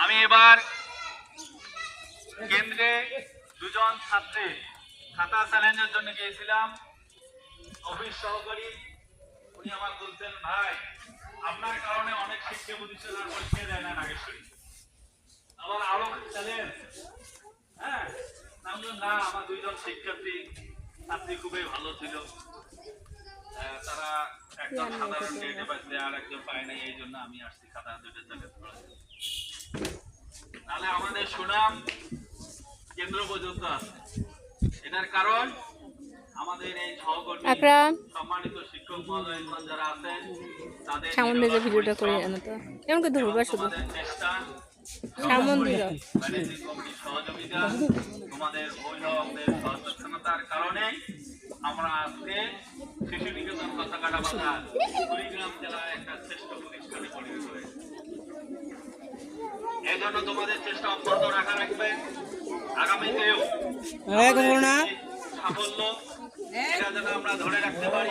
আমি এবার কেন্দ্রে দুজন ছাত্রীর খাতা চ্যালেঞ্জের জন্য গিয়েছিলাম। অফিস সহকারী, উনি আমার বলছেন ভাই, আপনার কারণে অনেক শিক্ষা প্রতিষ্ঠান পরীক্ষা দেয় না নাগেশ্বরী। আবার আরও চ্যালেঞ্জ হ্যাঁ? না, আমার দুইজন শিক্ষার্থী, ছাত্রী খুবই ভালো ছিল। তারা একজন সাধারণ গ্রেডে পাইছে আর একজন পায় নাই, এই জন্য আমি আসছি খাতা দুটো চ্যালেঞ্জ জন্য। তাহলে আমাদের সুনাম কেন্দ্র পর্যন্ত আছে। এটার কারণ আমাদের এই সহকর্মী সম্মানিত শিক্ষক মহোদয় যারা আছেন তাদের সামনে যে ভিডিওটা করে জানো তো? কেমন করে ধরবা শুধু। সামন সহযোগিতা তোমাদের অভিভাবকদের সচেতনতার কারণে আমরা আজকে শিশু নিকেতন কথাকাটা বাজার কুড়িগ্রাম জেলায় একটা শ্রেষ্ঠ প্রতিষ্ঠানে পরিণত হয়েছে। এই জন্য তোমাদের চেষ্টা অব্যাহত রাখা রাখবে। আগামীতেও সাফল্য এটা যেন আমরা ধরে রাখতে পারি।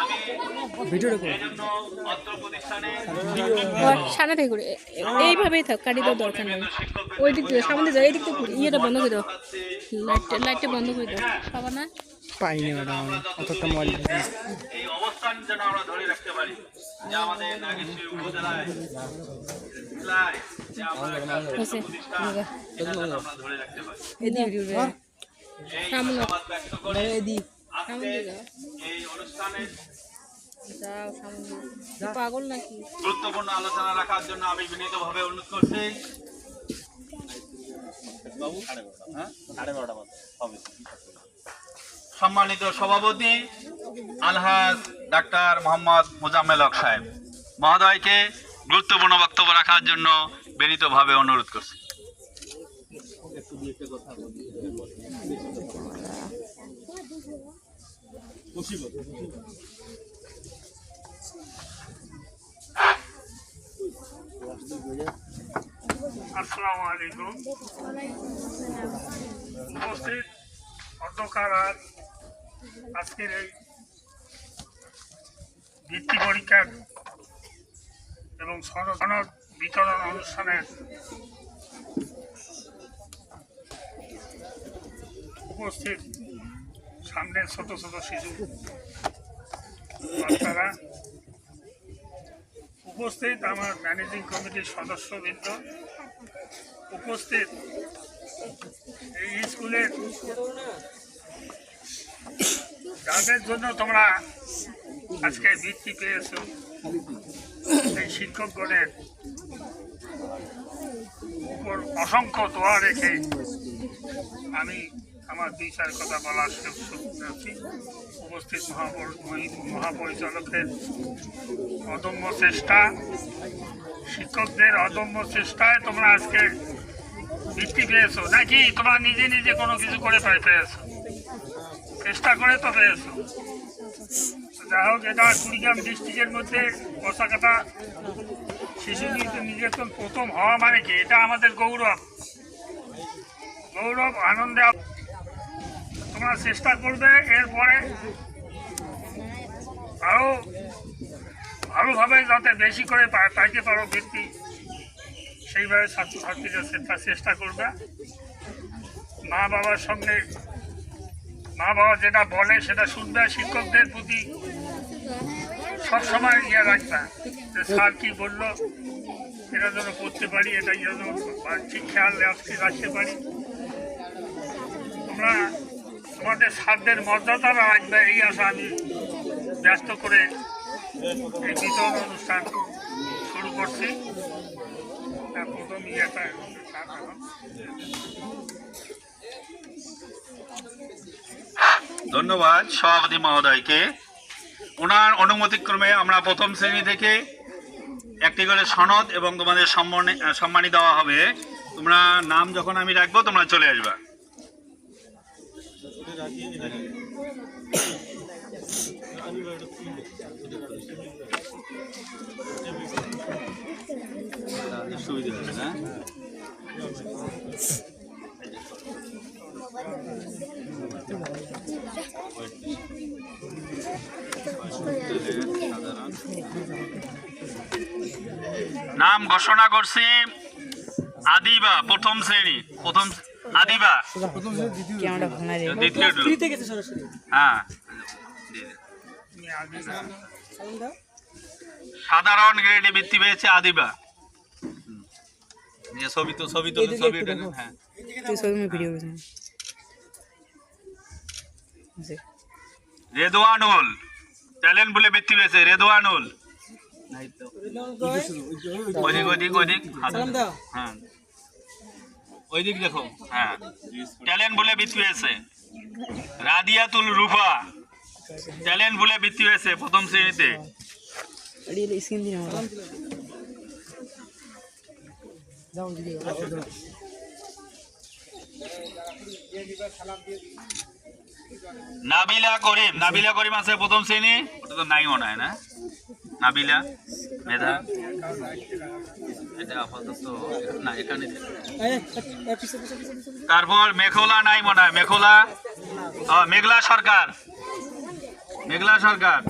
আমি এই জন্য অত্র প্রতিষ্ঠানে ওর সামনে থেকে ঘুরে এইভাবেই থাক কাটি দেওয়ার দরকার নেই। ওই দিক দিয়ে সামনে যাও এই দিক থেকে। ইয়েটা বন্ধ করে দাও। লাইটটা লাইটটা বন্ধ করে দাও। পাবা না? পাইনি ম্যাডাম অতটা মোবাইল এই অবস্থান যেন আমরা ধরে রাখতে পারি। যে আমাদের নাগেশ্বরী উপজেলায় পাগল নাকি গুরুত্বপূর্ণ আলোচনা রাখার জন্য আমি অনুরোধ করছি সম্মানিত সভাপতি আলহাজ ডাক্তার মোহাম্মদ মোজাম্মেল হক সাহেব। মহোদয়কে গুরুত্বপূর্ণ বক্তব্য রাখার জন্য বিনীতভাবে অনুরোধ করছি। উপস্থিত আজকের এই বৃত্তি পরীক্ষা এবং সনদ বিতরণ অনুষ্ঠানের উপস্থিত সামনের ছোট ছোট শিশু বাচ্চারা উপস্থিত আমার ম্যানেজিং কমিটির সদস্যবৃন্দ উপস্থিত এই স্কুলের যাদের জন্য তোমরা আজকে বৃত্তি পেয়েছ। এই শিক্ষকগণের উপর অসংখ্য দোয়া রেখে আমি আমার দুই চার কথা বলার সুযোগ উপস্থিত মহাপর- মহাপরিচালকের অদম্য চেষ্টা, শিক্ষকদের অদম্য চেষ্টায় তোমরা আজকে বৃত্তি পেয়েছ। নাকি তোমরা নিজে নিজে কোনো কিছু করে পাই পেয়েছ? চেষ্টা করে তো পেয়েছ। যাই হোক, এটা কুড়িগ্রাম ডিস্ট্রিক্টের মধ্যে কষাকাটা শিশু নির্যাতন প্রথম হওয়া মানে কি? এটা আমাদের গৌরব। গৌরব আনন্দে তোমরা চেষ্টা করবে এরপরে আরও ভালোভাবে যাতে বেশি করে পাইতে পারো বৃত্তি সেইভাবে ছাত্রছাত্রীরা চেষ্টা করবে। মা বাবার সঙ্গে মা বাবা যেটা বলে সেটা শুনবে, শিক্ষকদের প্রতি সবসময় ইয়ে রাখবে। যে স্যার কি বলল, এটা যেন করতে পারি এটা যেন ঠিক খেয়াল রাখতে পারি। তোমরা তোমাদের সাধ্যের মর্যাদা রাখবে, এই আশা আমি ব্যস্ত করে এই বিতরণ অনুষ্ঠান শুরু করছি। প্রথম ইয়েটা ধন্যবাদ সভাপতি মহোদয়কে। ওনার অনুমতিক্রমে আমরা প্রথম শ্রেণি থেকে একটি করে সনদ এবং তোমাদের সম্মানে, সম্মানী দেওয়া হবে। তোমরা নাম যখন আমি রাখব, তোমরা চলে আসবা। সুবিধা নাম ঘোষণা করছি আদিবা প্রথম শ্রেণি প্রথম আদিবা। হ্যাঁ। সাধারণ গ্রেডে বৃত্তি পেয়েছে আদিবা। ছবি তো ছবি তো ছবি হ্যাঁ। করেছিলাম রেদওয়ানুল ট্যালেন্ট বলে বৃত্তি পেয়েছে রেদওয়ানুল। ওইদিক ওইদিক ওইদিক হ্যাঁ। ওইদিক দেখো। হ্যাঁ। ট্যালেন্ট বলে বৃত্তি হয়েছে রাদিয়াতুল রুফা ট্যালেন্ট বলে বৃত্তি হয়েছে প্রথম শ্রেণীতে। দিয়ে নাবিলা করিম নাবিলা করিম আছে প্রথম শ্রেণি? ওটা তো নাই মনে হয় না? নাবিলা, মেধা? তারপর মেঘলা নাই মনে হয়, মেঘলা? মেঘলা সরকার। মেঘলা সরকার।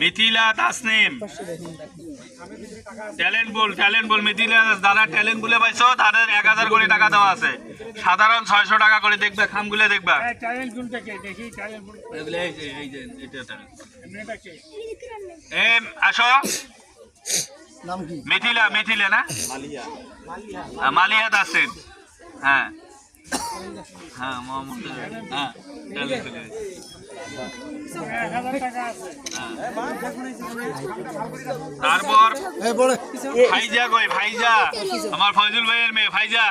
মিথিলা তাসনিম। ট্যালেন্ট বল ট্যালেন্ট বল মিথিলা দাদা ট্যালেন্ট বলে পাইছো তাদের এক হাজার কোটি টাকা দেওয়া আছে। সাধারণ ছয়শো টাকা করে দেখবে খামগুলো দেখবা? এম আসো। মিথিলা মিথিলা না? মালিয়া। দাসেন হ্যাঁ। হ্যাঁ মোহাম্মদ হ্যাঁ আছে। তারপর ফাইজা কই? ফাইজা আমার ফজল ভাইয়ের মেয়ে ফাইজা